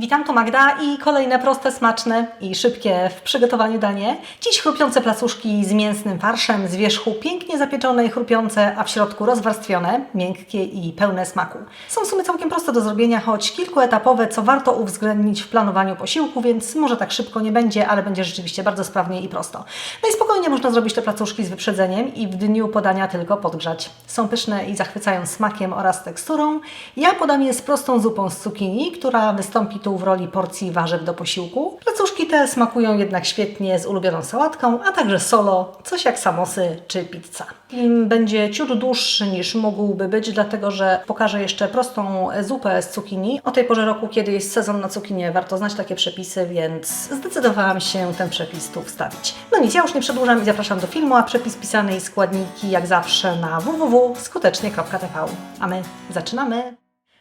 Witam, to Magda i kolejne proste, smaczne i szybkie w przygotowaniu danie. Dziś chrupiące placuszki z mięsnym farszem, z wierzchu pięknie zapieczone i chrupiące, a w środku rozwarstwione, miękkie i pełne smaku. Są w sumie całkiem proste do zrobienia, choć kilkuetapowe, co warto uwzględnić w planowaniu posiłku, więc może tak szybko nie będzie, ale będzie rzeczywiście bardzo sprawnie i prosto. No i spokojnie można zrobić te placuszki z wyprzedzeniem i w dniu podania tylko podgrzać. Są pyszne i zachwycają smakiem oraz teksturą. Ja podam je z prostą zupą z cukinii, która wystąpi tu w roli porcji warzyw do posiłku. Placuszki te smakują jednak świetnie z ulubioną sałatką, a także solo, coś jak samosy czy pizza. Film będzie ciut dłuższy niż mógłby być, dlatego że pokażę jeszcze prostą zupę z cukinii. O tej porze roku, kiedy jest sezon na cukinię, warto znać takie przepisy, więc zdecydowałam się ten przepis tu wstawić. No nic, ja już nie przedłużam i zapraszam do filmu, a przepis pisany i składniki jak zawsze na www.skutecznie.tv. A my zaczynamy!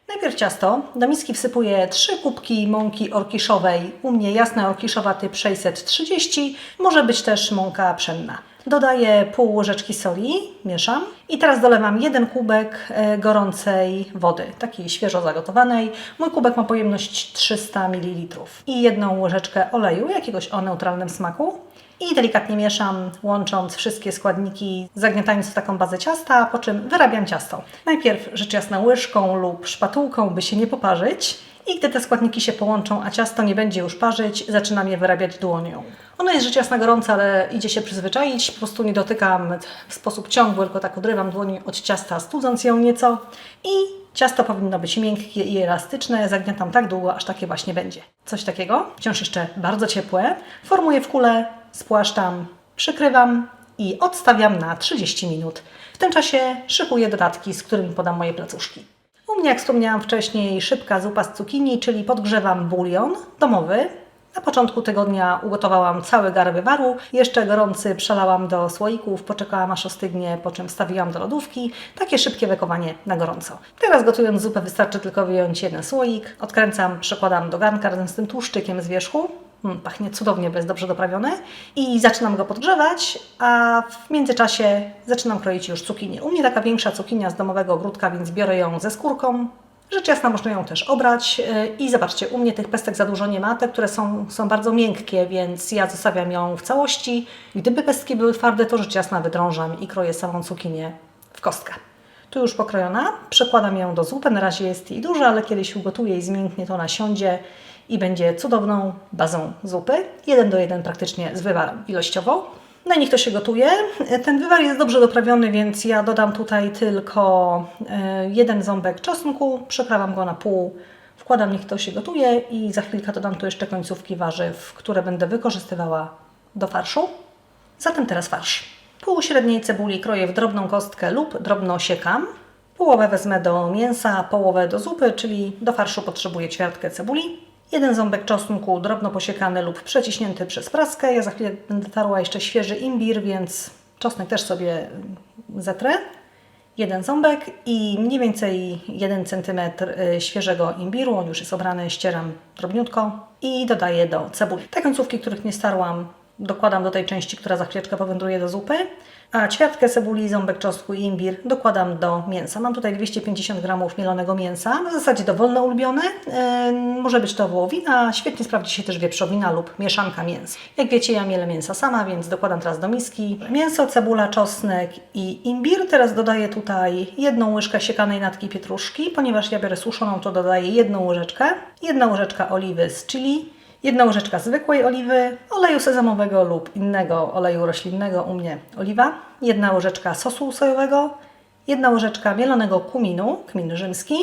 Najpierw ciasto. Do miski wsypuję 3 kubki mąki orkiszowej. U mnie jasna orkiszowa typ 630. Może być też mąka pszenna. Dodaję pół łyżeczki soli, mieszam i teraz dolewam jeden kubek e, gorącej wody, takiej świeżo zagotowanej. Mój kubek ma pojemność 300 ml i jedną łyżeczkę oleju, jakiegoś o neutralnym smaku. I delikatnie mieszam, łącząc wszystkie składniki, zagniatając w taką bazę ciasta, po czym wyrabiam ciasto. Najpierw rzecz jasna łyżką lub szpatułką, by się nie poparzyć. I gdy te składniki się połączą, a ciasto nie będzie już parzyć, zaczynam je wyrabiać dłonią. Ono jest rzecz jasna gorące, ale idzie się przyzwyczaić. Po prostu nie dotykam w sposób ciągły, tylko tak odrywam dłoń od ciasta, studząc ją nieco. I ciasto powinno być miękkie i elastyczne. Zagniatam tak długo, aż takie właśnie będzie. Coś takiego, wciąż jeszcze bardzo ciepłe. Formuję w kulę, spłaszczam, przykrywam i odstawiam na 30 minut. W tym czasie szykuję dodatki, z którymi podam moje placuszki. U mnie, jak wspomniałam wcześniej, szybka zupa z cukinii, czyli podgrzewam bulion domowy. Na początku tygodnia ugotowałam cały gar wywaru, jeszcze gorący przelałam do słoików, poczekałam aż ostygnie, po czym wstawiłam do lodówki. Takie szybkie wykowanie na gorąco. Teraz gotując zupę wystarczy tylko wyjąć jeden słoik, odkręcam, przekładam do garnka razem z tym tłuszczykiem z wierzchu. Mm, pachnie cudownie, bo jest dobrze doprawione. I zaczynam go podgrzewać, a w międzyczasie zaczynam kroić już cukinię. U mnie taka większa cukinia z domowego ogródka, więc biorę ją ze skórką. Rzecz jasna, można ją też obrać yy, i zobaczcie, u mnie tych pestek za dużo nie ma, te, które są, są bardzo miękkie, więc ja zostawiam ją w całości. Gdyby pestki były twarde, to rzecz jasna wydrążam i kroję samą cukinię w kostkę. Tu już pokrojona, przekładam ją do zupy, na razie jest jej dużo, ale kiedyś ugotuję i zmięknie, to ona siądzie i będzie cudowną bazą zupy. Jeden do jeden praktycznie z wywarem ilościowo. No i niech to się gotuje. Ten wywar jest dobrze doprawiony, więc ja dodam tutaj tylko e, jeden ząbek czosnku, przekrawam go na pół, wkładam, niech to się gotuje i za chwilkę dodam tu jeszcze końcówki warzyw, które będę wykorzystywała do farszu. Zatem teraz farsz. Pół średniej cebuli kroję w drobną kostkę lub drobno siekam. Połowę wezmę do mięsa, połowę do zupy, czyli do farszu potrzebuję ćwiartkę cebuli. Jeden ząbek czosnku drobno posiekany lub przeciśnięty przez praskę. Ja za chwilę będę tarła jeszcze świeży imbir, więc czosnek też sobie zetrę. Jeden ząbek i mniej więcej 1 cm świeżego imbiru. On już jest obrany, ścieram drobniutko i dodaję do cebuli. Te końcówki, których nie starłam, dokładam do tej części, która za chwileczkę powędruje do zupy. A ćwiartkę cebuli, ząbek czosnku i imbir dokładam do mięsa. Mam tutaj 250 g mielonego mięsa, w zasadzie dowolne ulubione. Yy, może być to wołowina, świetnie sprawdzi się też wieprzowina lub mieszanka mięs. Jak wiecie, ja mielę mięsa sama, więc dokładam teraz do miski mięso, cebula, czosnek i imbir. Teraz dodaję tutaj jedną łyżkę siekanej natki pietruszki. Ponieważ ja biorę suszoną, to dodaję jedną łyżeczkę. Jedna łyżeczka oliwy z chili, Jedna łyżeczka zwykłej oliwy, oleju sezamowego lub innego oleju roślinnego, u mnie oliwa, jedna łyżeczka sosu sojowego, jedna łyżeczka mielonego kuminu, kmin rzymski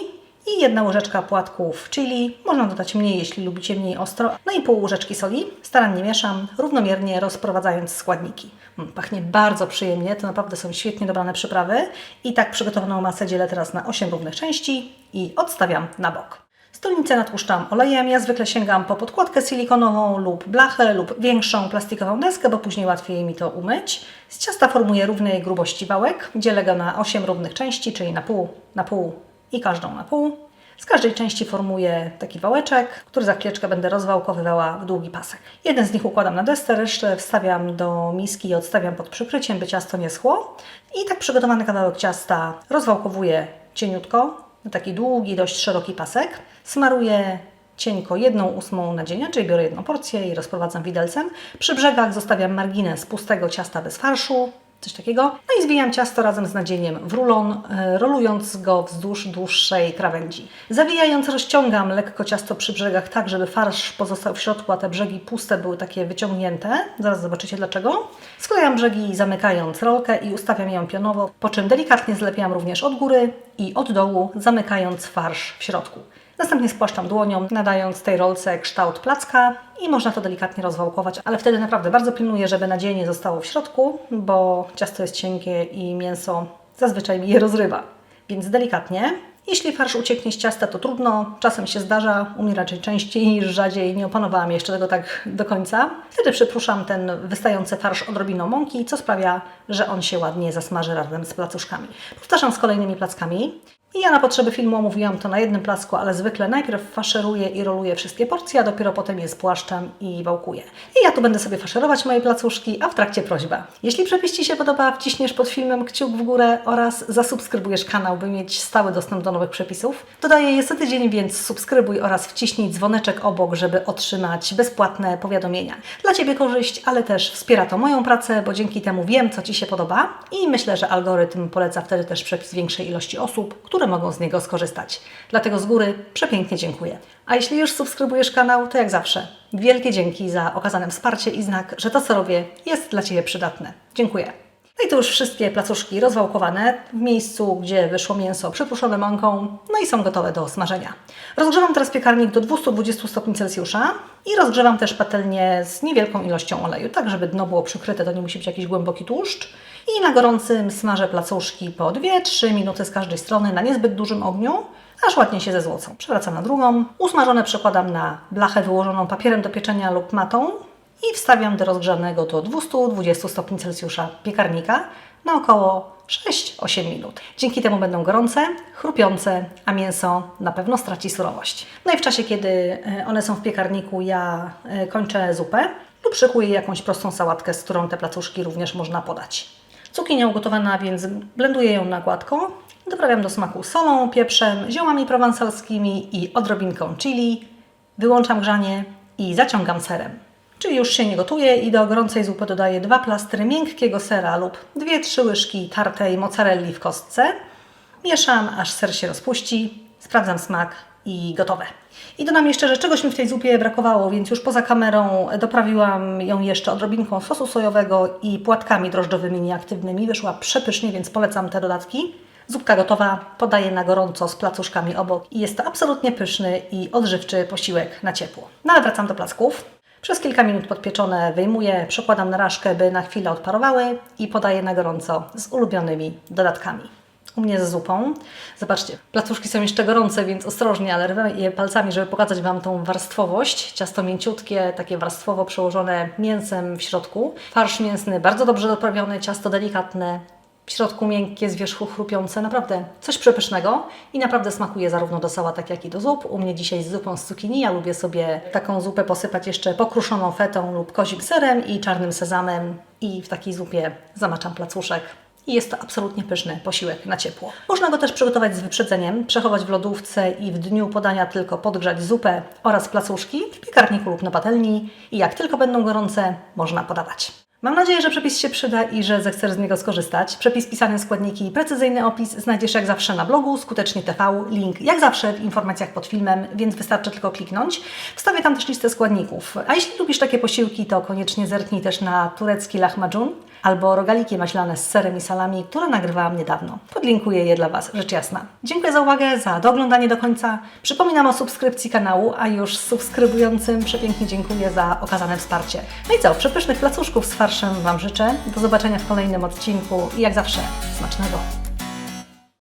i jedna łyżeczka płatków chili. Można dodać mniej, jeśli lubicie mniej ostro. No i pół łyżeczki soli. Starannie mieszam, równomiernie rozprowadzając składniki. Mm, Pachnie bardzo przyjemnie, to naprawdę są świetnie dobrane przyprawy. I tak przygotowaną masę dzielę teraz na 8 równych części i odstawiam na bok. Stolnicę natłuszczam olejem. Ja zwykle sięgam po podkładkę silikonową lub blachę lub większą plastikową deskę, bo później łatwiej mi to umyć. Z ciasta formuję równej grubości wałek. Dzielę go na 8 równych części, czyli na pół, na pół i każdą na pół. Z każdej części formuję taki wałeczek, który za chwileczkę będę rozwałkowywała w długi pasek. Jeden z nich układam na desce, resztę wstawiam do miski i odstawiam pod przykryciem, by ciasto nie schło. I tak przygotowany kawałek ciasta rozwałkowuję cieniutko, na taki długi, dość szeroki pasek. Smaruję cienko jedną ósmą nadzienia, czyli biorę jedną porcję i rozprowadzam widelcem. Przy brzegach zostawiam margines pustego ciasta bez farszu, coś takiego. No i zwijam ciasto razem z nadzieniem w rulon, e, rolując go wzdłuż dłuższej krawędzi. Zawijając rozciągam lekko ciasto przy brzegach tak, żeby farsz pozostał w środku, a te brzegi puste były takie wyciągnięte. Zaraz zobaczycie dlaczego. Sklejam brzegi zamykając rolkę i ustawiam ją pionowo, po czym delikatnie zlepiam również od góry i od dołu, zamykając farsz w środku. Następnie spłaszczam dłonią, nadając tej rolce kształt placka i można to delikatnie rozwałkować, ale wtedy naprawdę bardzo pilnuję, żeby nadzienie nie zostało w środku, bo ciasto jest cienkie i mięso zazwyczaj mi je rozrywa. Więc delikatnie. Jeśli farsz ucieknie z ciasta, to trudno, czasem się zdarza, u mnie raczej częściej niż rzadziej, nie opanowałam jeszcze tego tak do końca. Wtedy przypruszam ten wystający farsz odrobiną mąki, co sprawia, że on się ładnie zasmaży razem z placuszkami. Powtarzam z kolejnymi plackami. Ja na potrzeby filmu omówiłam to na jednym placku, ale zwykle najpierw faszeruję i roluję wszystkie porcje, a dopiero potem je spłaszczam i wałkuję. I ja tu będę sobie faszerować moje placuszki, a w trakcie prośba. Jeśli przepis Ci się podoba, wciśniesz pod filmem kciuk w górę oraz zasubskrybujesz kanał, by mieć stały dostęp do nowych przepisów. Dodaję je co tydzień, więc subskrybuj oraz wciśnij dzwoneczek obok, żeby otrzymać bezpłatne powiadomienia. Dla Ciebie korzyść, ale też wspiera to moją pracę, bo dzięki temu wiem, co Ci się podoba i myślę, że algorytm poleca wtedy też przepis większej ilości osób, które mogą z niego skorzystać. Dlatego z góry przepięknie dziękuję. A jeśli już subskrybujesz kanał, to jak zawsze wielkie dzięki za okazane wsparcie i znak, że to co robię jest dla Ciebie przydatne. Dziękuję. No i tu już wszystkie placuszki rozwałkowane w miejscu, gdzie wyszło mięso przypruszone mąką, no i są gotowe do smażenia. Rozgrzewam teraz piekarnik do 220 stopni Celsjusza i rozgrzewam też patelnię z niewielką ilością oleju, tak żeby dno było przykryte, to nie musi być jakiś głęboki tłuszcz. I na gorącym smażę placuszki po 2-3 minuty z każdej strony na niezbyt dużym ogniu, aż ładnie się zezłocą. Przewracam na drugą. Usmażone przekładam na blachę wyłożoną papierem do pieczenia lub matą i wstawiam do rozgrzanego do 220 stopni Celsjusza piekarnika na około 6-8 minut. Dzięki temu będą gorące, chrupiące, a mięso na pewno straci surowość. No i w czasie, kiedy e, one są w piekarniku, ja e, kończę zupę lub szykuję jakąś prostą sałatkę, z którą te placuszki również można podać. Cukinia ugotowana, więc blenduję ją na gładko. Doprawiam do smaku solą, pieprzem, ziołami prowansalskimi i odrobinką chili. Wyłączam grzanie i zaciągam serem. Czyli już się nie gotuje i do gorącej zupy dodaję dwa plastry miękkiego sera lub dwie, trzy łyżki tartej mozzarelli w kostce. Mieszam, aż ser się rozpuści, sprawdzam smak i gotowe. I dodam jeszcze, że czegoś mi w tej zupie brakowało, więc już poza kamerą doprawiłam ją jeszcze odrobinką sosu sojowego i płatkami drożdżowymi nieaktywnymi. Wyszła przepysznie, więc polecam te dodatki. Zupka gotowa, podaję na gorąco z placuszkami obok i jest to absolutnie pyszny i odżywczy posiłek na ciepło. No ale wracam do placków. Przez kilka minut podpieczone wyjmuję, przekładam na raszkę, by na chwilę odparowały i podaję na gorąco z ulubionymi dodatkami. U mnie z zupą. Zobaczcie, placuszki są jeszcze gorące, więc ostrożnie, ale rwę je palcami, żeby pokazać Wam tą warstwowość. Ciasto mięciutkie, takie warstwowo przełożone mięsem w środku. Farsz mięsny bardzo dobrze doprawiony, ciasto delikatne, w środku miękkie, z wierzchu chrupiące, naprawdę coś przepysznego i naprawdę smakuje zarówno do sałatek, jak i do zup. U mnie dzisiaj z zupą z cukinii, ja lubię sobie taką zupę posypać jeszcze pokruszoną fetą lub kozim serem i czarnym sezamem i w takiej zupie zamaczam placuszek. I jest to absolutnie pyszny posiłek na ciepło. Można go też przygotować z wyprzedzeniem, przechować w lodówce i w dniu podania tylko podgrzać zupę oraz placuszki w piekarniku lub na patelni i jak tylko będą gorące, można podawać. Mam nadzieję, że przepis się przyda i że zechcesz z niego skorzystać. Przepis, pisane składniki i precyzyjny opis znajdziesz jak zawsze na blogu Skutecznie TV. Link jak zawsze w informacjach pod filmem, więc wystarczy tylko kliknąć. Wstawię tam też listę składników. A jeśli lubisz takie posiłki, to koniecznie zerknij też na turecki lahmacun albo rogaliki maślane z serem i salami, które nagrywałam niedawno. Podlinkuję je dla Was, rzecz jasna. Dziękuję za uwagę, za doglądanie do końca. Przypominam o subskrypcji kanału, a już subskrybującym przepięknie dziękuję za okazane wsparcie. No i co, przepysznych placuszków z farszem Wam życzę. Do zobaczenia w kolejnym odcinku i jak zawsze smacznego.